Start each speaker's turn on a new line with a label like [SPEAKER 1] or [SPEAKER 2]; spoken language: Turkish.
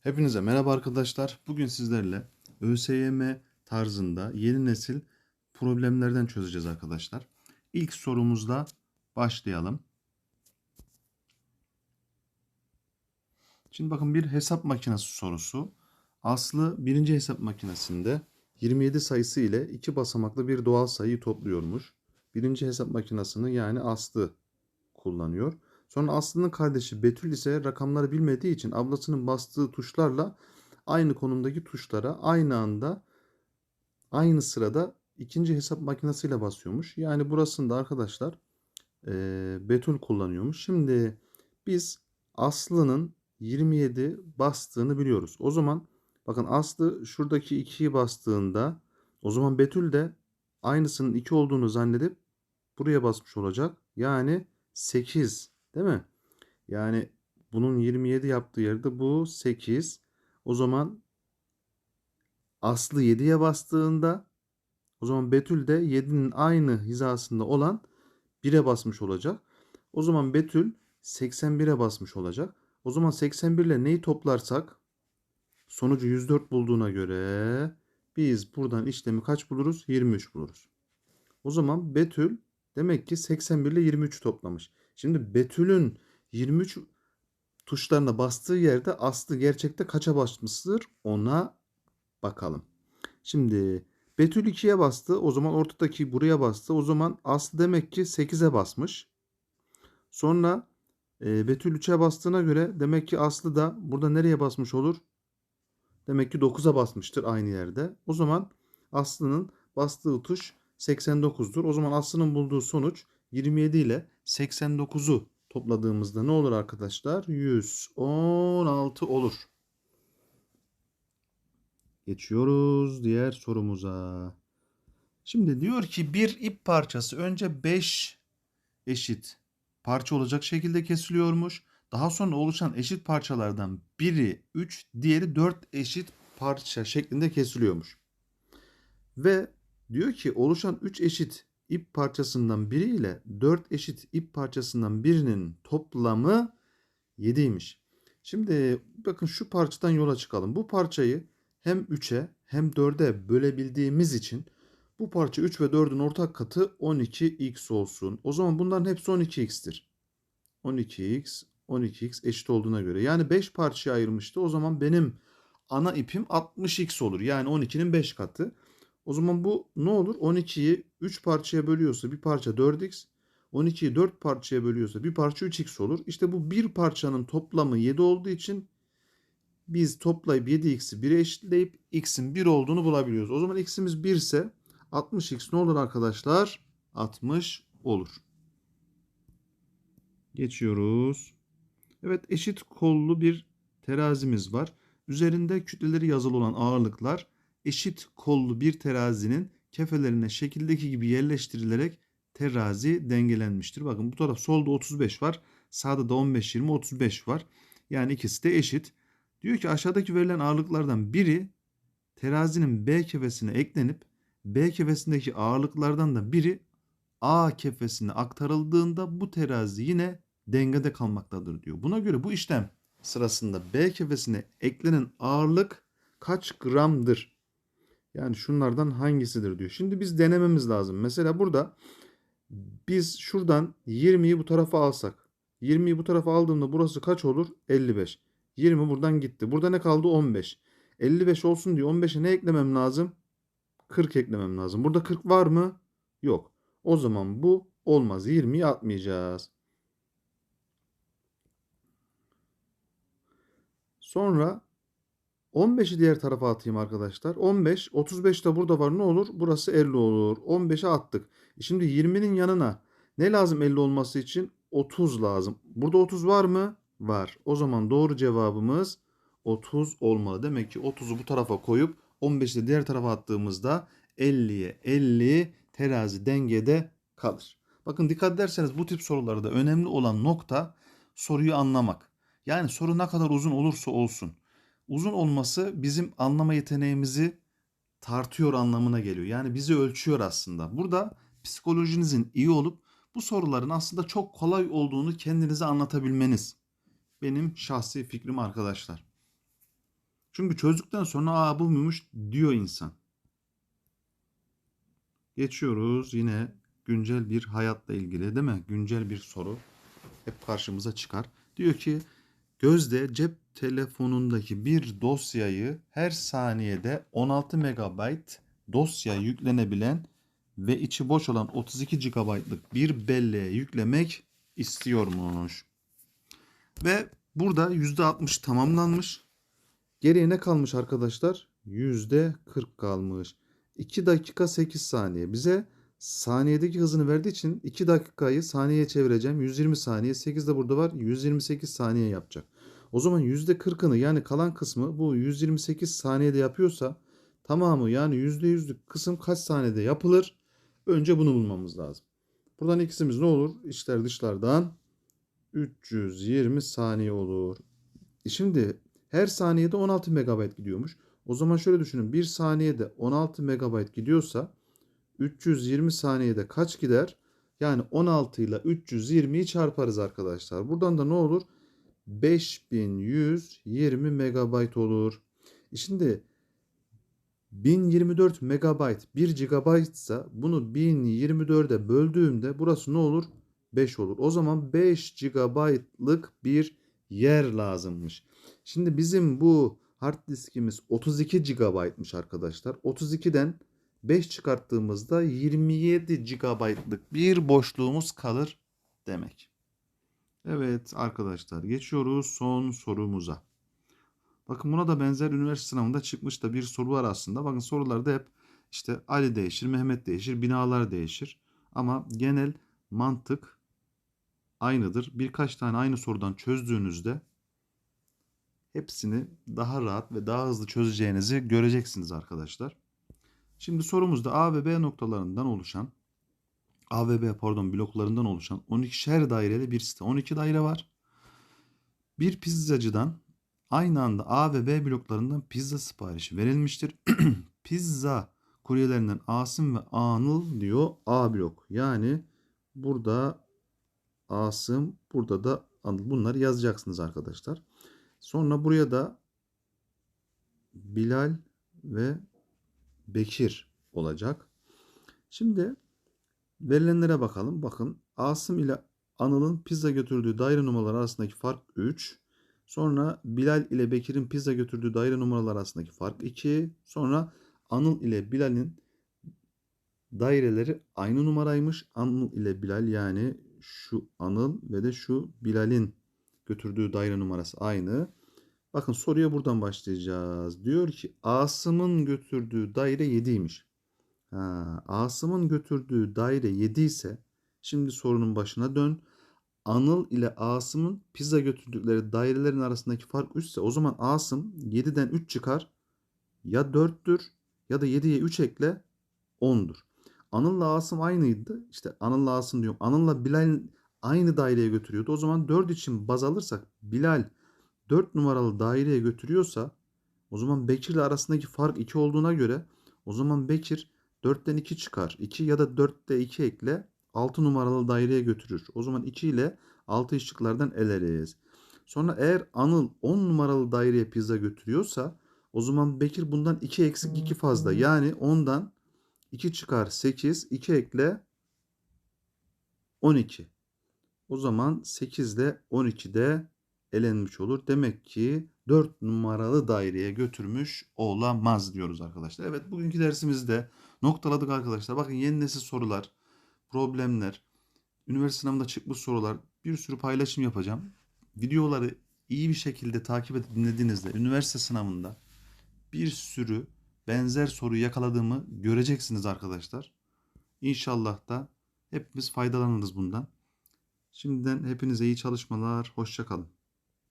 [SPEAKER 1] Hepinize merhaba arkadaşlar. Bugün sizlerle ÖSYM tarzında yeni nesil problemlerden çözeceğiz arkadaşlar. İlk sorumuzla başlayalım. Şimdi bakın bir hesap makinesi sorusu. Aslı birinci hesap makinesinde 27 sayısı ile iki basamaklı bir doğal sayıyı topluyormuş. Birinci hesap makinesini yani Aslı kullanıyor. Sonra Aslı'nın kardeşi Betül ise rakamları bilmediği için ablasının bastığı tuşlarla aynı konumdaki tuşlara aynı anda aynı sırada ikinci hesap makinesiyle basıyormuş. Yani burasında arkadaşlar eee Betül kullanıyormuş. Şimdi biz Aslı'nın 27 bastığını biliyoruz. O zaman bakın Aslı şuradaki 2'yi bastığında o zaman Betül de aynısının 2 olduğunu zannedip buraya basmış olacak. Yani 8 değil mi? Yani bunun 27 yaptığı yerde bu 8. O zaman Aslı 7'ye bastığında o zaman Betül de 7'nin aynı hizasında olan 1'e basmış olacak. O zaman Betül 81'e basmış olacak. O zaman 81 ile neyi toplarsak sonucu 104 bulduğuna göre biz buradan işlemi kaç buluruz? 23 buluruz. O zaman Betül demek ki 81 ile 23 toplamış. Şimdi Betül'ün 23 tuşlarına bastığı yerde Aslı gerçekte kaça basmıştır ona bakalım. Şimdi Betül 2'ye bastı. O zaman ortadaki buraya bastı. O zaman Aslı demek ki 8'e basmış. Sonra e, Betül 3'e bastığına göre demek ki Aslı da burada nereye basmış olur? Demek ki 9'a basmıştır aynı yerde. O zaman Aslı'nın bastığı tuş 89'dur. O zaman Aslı'nın bulduğu sonuç 27 ile 89'u topladığımızda ne olur arkadaşlar? 116 olur. Geçiyoruz diğer sorumuza. Şimdi diyor ki bir ip parçası önce 5 eşit parça olacak şekilde kesiliyormuş. Daha sonra oluşan eşit parçalardan biri 3, diğeri 4 eşit parça şeklinde kesiliyormuş. Ve diyor ki oluşan 3 eşit ip parçasından biri ile 4 eşit ip parçasından birinin toplamı 7'ymiş. Şimdi bakın şu parçadan yola çıkalım. Bu parçayı hem 3'e hem 4'e bölebildiğimiz için bu parça 3 ve 4'ün ortak katı 12x olsun. O zaman bunların hepsi 12x'tir. 12x, 12x eşit olduğuna göre. Yani 5 parçaya ayırmıştı. O zaman benim ana ipim 60x olur. Yani 12'nin 5 katı. O zaman bu ne olur? 12'yi 3 parçaya bölüyorsa bir parça 4x. 12'yi 4 parçaya bölüyorsa bir parça 3x olur. İşte bu bir parçanın toplamı 7 olduğu için biz toplayıp 7x'i 1'e eşitleyip x'in 1 olduğunu bulabiliyoruz. O zaman x'imiz 1 ise 60x ne olur arkadaşlar? 60 olur. Geçiyoruz. Evet eşit kollu bir terazimiz var. Üzerinde kütleleri yazılı olan ağırlıklar eşit kollu bir terazinin kefelerine şekildeki gibi yerleştirilerek terazi dengelenmiştir. Bakın bu taraf solda 35 var. Sağda da 15, 20, 35 var. Yani ikisi de eşit. Diyor ki aşağıdaki verilen ağırlıklardan biri terazinin B kefesine eklenip B kefesindeki ağırlıklardan da biri A kefesine aktarıldığında bu terazi yine dengede kalmaktadır diyor. Buna göre bu işlem sırasında B kefesine eklenen ağırlık kaç gramdır? Yani şunlardan hangisidir diyor. Şimdi biz denememiz lazım. Mesela burada biz şuradan 20'yi bu tarafa alsak. 20'yi bu tarafa aldığımda burası kaç olur? 55. 20 buradan gitti. Burada ne kaldı? 15. 55 olsun diye 15'e ne eklemem lazım? 40 eklemem lazım. Burada 40 var mı? Yok. O zaman bu olmaz. 20'yi atmayacağız. Sonra 15'i diğer tarafa atayım arkadaşlar. 15, 35 de burada var. Ne olur? Burası 50 olur. 15'e attık. E Şimdi 20'nin yanına ne lazım 50 olması için? 30 lazım. Burada 30 var mı? Var. O zaman doğru cevabımız 30 olmalı. Demek ki 30'u bu tarafa koyup 15'i de diğer tarafa attığımızda 50'ye 50 terazi dengede kalır. Bakın dikkat ederseniz bu tip sorularda önemli olan nokta soruyu anlamak. Yani soru ne kadar uzun olursa olsun uzun olması bizim anlama yeteneğimizi tartıyor anlamına geliyor. Yani bizi ölçüyor aslında. Burada psikolojinizin iyi olup bu soruların aslında çok kolay olduğunu kendinize anlatabilmeniz. Benim şahsi fikrim arkadaşlar. Çünkü çözdükten sonra aa bu muymuş diyor insan. Geçiyoruz yine güncel bir hayatla ilgili değil mi? Güncel bir soru hep karşımıza çıkar. Diyor ki Gözde cep telefonundaki bir dosyayı her saniyede 16 MB dosya yüklenebilen ve içi boş olan 32 GB'lık bir belleğe yüklemek istiyormuş. Ve burada %60 tamamlanmış. Geriye ne kalmış arkadaşlar? %40 kalmış. 2 dakika 8 saniye. Bize saniyedeki hızını verdiği için 2 dakikayı saniyeye çevireceğim. 120 saniye. 8 de burada var. 128 saniye yapacak. O zaman %40'ını yani kalan kısmı bu 128 saniyede yapıyorsa tamamı yani %100'lük kısım kaç saniyede yapılır? Önce bunu bulmamız lazım. Buradan ikisimiz ne olur? İçler dışlardan 320 saniye olur. E Şimdi her saniyede 16 MB gidiyormuş. O zaman şöyle düşünün. 1 saniyede 16 MB gidiyorsa 320 saniyede kaç gider? Yani 16 ile 320'yi çarparız arkadaşlar. Buradan da ne olur? 5120 MB olur. E Şimdi 1024 MB 1 GB ise bunu 1024'e böldüğümde burası ne olur? 5 olur. O zaman 5 GB'lık bir yer lazımmış. Şimdi bizim bu hard diskimiz 32 GB'mış arkadaşlar. 32'den 5 çıkarttığımızda 27 GB'lık bir boşluğumuz kalır demek. Evet arkadaşlar geçiyoruz son sorumuza. Bakın buna da benzer üniversite sınavında çıkmış da bir soru var aslında. Bakın sorularda hep işte Ali değişir, Mehmet değişir, binalar değişir. Ama genel mantık aynıdır. Birkaç tane aynı sorudan çözdüğünüzde hepsini daha rahat ve daha hızlı çözeceğinizi göreceksiniz arkadaşlar. Şimdi sorumuzda A ve B noktalarından oluşan A ve B pardon bloklarından oluşan 12'şer daireli bir site. 12 daire var. Bir pizzacıdan aynı anda A ve B bloklarından pizza siparişi verilmiştir. pizza kuryelerinden Asım ve Anıl diyor A blok. Yani burada Asım, burada da Anıl. Bunları yazacaksınız arkadaşlar. Sonra buraya da Bilal ve Bekir olacak. Şimdi verilenlere bakalım. Bakın Asım ile Anıl'ın pizza götürdüğü daire numaraları arasındaki fark 3. Sonra Bilal ile Bekir'in pizza götürdüğü daire numaraları arasındaki fark 2. Sonra Anıl ile Bilal'in daireleri aynı numaraymış. Anıl ile Bilal yani şu Anıl ve de şu Bilal'in götürdüğü daire numarası aynı. Bakın soruya buradan başlayacağız. Diyor ki Asım'ın götürdüğü daire 7'ymiş. Ha, Asım'ın götürdüğü daire 7 ise şimdi sorunun başına dön. Anıl ile Asım'ın pizza götürdükleri dairelerin arasındaki fark 3 ise o zaman Asım 7'den 3 çıkar. Ya 4'tür ya da 7'ye 3 ekle 10'dur. Anıl'la Asım aynıydı. İşte Anıl'la Asım diyorum. Anıl'la Bilal aynı daireye götürüyordu. O zaman 4 için baz alırsak Bilal 4 numaralı daireye götürüyorsa o zaman Bekir ile arasındaki fark 2 olduğuna göre o zaman Bekir 4'ten 2 çıkar. 2 ya da 4'te 2 ekle 6 numaralı daireye götürür. O zaman 2 ile 6 şıklardan eleriz. Sonra eğer Anıl 10 numaralı daireye pizza götürüyorsa o zaman Bekir bundan 2 eksik 2 fazla. Yani 10'dan 2 çıkar 8. 2 ekle 12. O zaman 8 ile 12'de elenmiş olur. Demek ki 4 numaralı daireye götürmüş olamaz diyoruz arkadaşlar. Evet bugünkü dersimizde noktaladık arkadaşlar. Bakın yeni nesil sorular, problemler, üniversite sınavında çıkmış sorular bir sürü paylaşım yapacağım. Videoları iyi bir şekilde takip edip dinlediğinizde üniversite sınavında bir sürü benzer soruyu yakaladığımı göreceksiniz arkadaşlar. İnşallah da hepimiz faydalanırız bundan. Şimdiden hepinize iyi çalışmalar. Hoşçakalın.